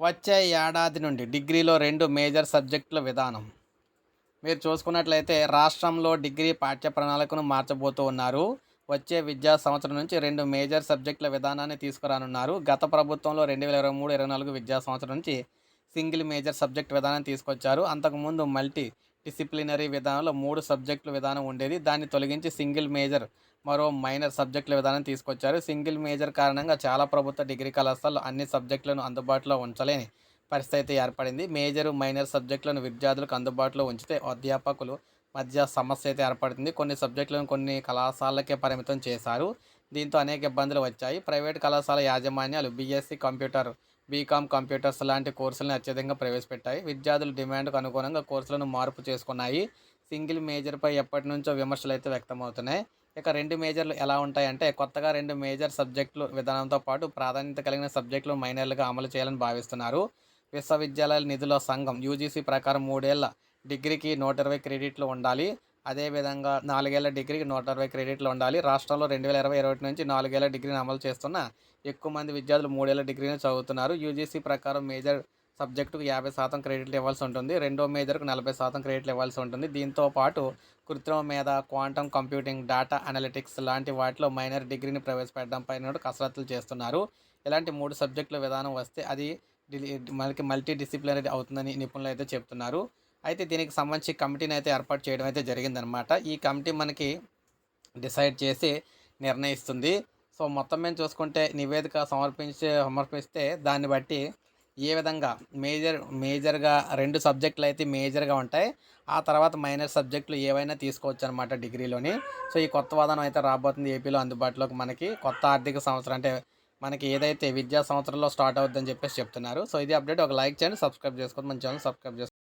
వచ్చే ఏడాది నుండి డిగ్రీలో రెండు మేజర్ సబ్జెక్టుల విధానం. మీరు చూసుకున్నట్లయితే రాష్ట్రంలో డిగ్రీ పాఠ్య ప్రణాళికను మార్చబోతూ ఉన్నారు. వచ్చే విద్యా సంవత్సరం నుంచి రెండు మేజర్ సబ్జెక్టుల విధానాన్ని తీసుకురానున్నారు. గత ప్రభుత్వంలో రెండు వేల ఇరవై మూడు ఇరవై నాలుగు విద్యా సంవత్సరం నుంచి సింగిల్ మేజర్ సబ్జెక్ట్ విధానం తీసుకొచ్చారు. అంతకుముందు మల్టీ డిసిప్లినరీ విధానంలో మూడు సబ్జెక్టుల విధానం ఉండేది. దాన్ని తొలగించి సింగిల్ మేజర్ మరో మైనర్ సబ్జెక్టుల విధానం తీసుకొచ్చారు. సింగిల్ మేజర్ కారణంగా చాలా ప్రభుత్వ డిగ్రీ కళాశాలలు అన్ని సబ్జెక్టులను అందుబాటులో ఉంచలేని పరిస్థితి ఏర్పడింది. మేజర్ మైనర్ సబ్జెక్టులను విద్యార్థులకు అందుబాటులో ఉంచితే అధ్యాపకులు మధ్య సమస్య అయితే ఏర్పడుతుంది. కొన్ని సబ్జెక్టులను కొన్ని కళాశాలకే పరిమితం చేశారు. దీంతో అనేక ఇబ్బందులు వచ్చాయి. ప్రైవేట్ కళాశాల యాజమాన్యాలు బీఎస్సీ కంప్యూటర్ బీకామ్ కంప్యూటర్స్ లాంటి కోర్సులను అత్యధికంగా ప్రవేశపెట్టాయి. విద్యార్థుల డిమాండ్కు అనుగుణంగా కోర్సులను మార్పు చేసుకున్నాయి. సింగిల్ మేజర్పై ఎప్పటి నుంచో విమర్శలు అయితే వ్యక్తమవుతున్నాయి. ఇక రెండు మేజర్లు ఎలా ఉంటాయంటే కొత్తగా రెండు మేజర్ సబ్జెక్టులు విధానంతో పాటు ప్రాధాన్యత కలిగిన సబ్జెక్టులు మైనర్లుగా అమలు చేయాలని భావిస్తున్నారు. విశ్వవిద్యాలయాల నిధుల సంఘం యూజీసీ ప్రకారం మూడేళ్ళ డిగ్రీకి నూట ఇరవై క్రెడిట్లు ఉండాలి. అదేవిధంగా నాలుగేళ్ళ డిగ్రీకి నూట అరవై క్రెడిట్లు ఉండాలి. రాష్ట్రంలో రెండు వేల ఇరవై ఇరవై నుంచి నాలుగేళ్ళ డిగ్రీని అమలు చేస్తున్న ఎక్కువ మంది విద్యార్థులు మూడేళ్ళ డిగ్రీని చదువుతున్నారు. యూజీసీ ప్రకారం మేజర్ సబ్జెక్టుకు యాభై శాతం క్రెడిట్లు ఇవ్వాల్సి ఉంటుంది. రెండో మేజర్కు నలభై శాతం క్రెడిట్లు ఇవ్వాల్సి ఉంటుంది. దీంతో పాటు కృత్రిమ మీద క్వాంటమ్ కంప్యూటింగ్ డేటా అనలిటిక్స్ లాంటి వాటిలో మైనర్ డిగ్రీని ప్రవేశపెట్టడంపై కసరత్తులు చేస్తున్నారు. ఇలాంటి మూడు సబ్జెక్టుల విధానం వస్తే అది మనకి మల్టీ డిసిప్లినరీ అవుతుందని నిపుణులు అయితే చెప్తున్నారు. అయితే దీనికి సంబంధించి కమిటీని అయితే ఏర్పాటు చేయడం అయితే జరిగిందనమాట ఈ కమిటీ మనకి డిసైడ్ చేసి నిర్ణయిస్తుంది. సో మొత్తం మేము చూసుకుంటే నివేదిక సమర్పించే సమర్పిస్తే దాన్ని బట్టి ఏ విధంగా మేజర్ మేజర్గా రెండు సబ్జెక్టులు అయితే మేజర్గా ఉంటాయి. ఆ తర్వాత మైనర్ సబ్జెక్టులు ఏవైనా తీసుకోవచ్చు అనమాట డిగ్రీలోని. సో ఈ కొత్త వాదనం అయితే రాబోతుంది ఏపీలో అందుబాటులోకి మనకి. కొత్త ఆర్థిక సంవత్సరం అంటే మనకి ఏదైతే విద్యా సంవత్సరంలో స్టార్ట్ అవుద్దని చెప్పేసి చెప్తున్నారు. సో ఇది అప్డేట్. ఒక లైక్ చేయండి సబ్స్క్రైబ్ చేసుకోండి. మన ఛానల్ సబ్స్క్రైబ్ చేసుకోండి.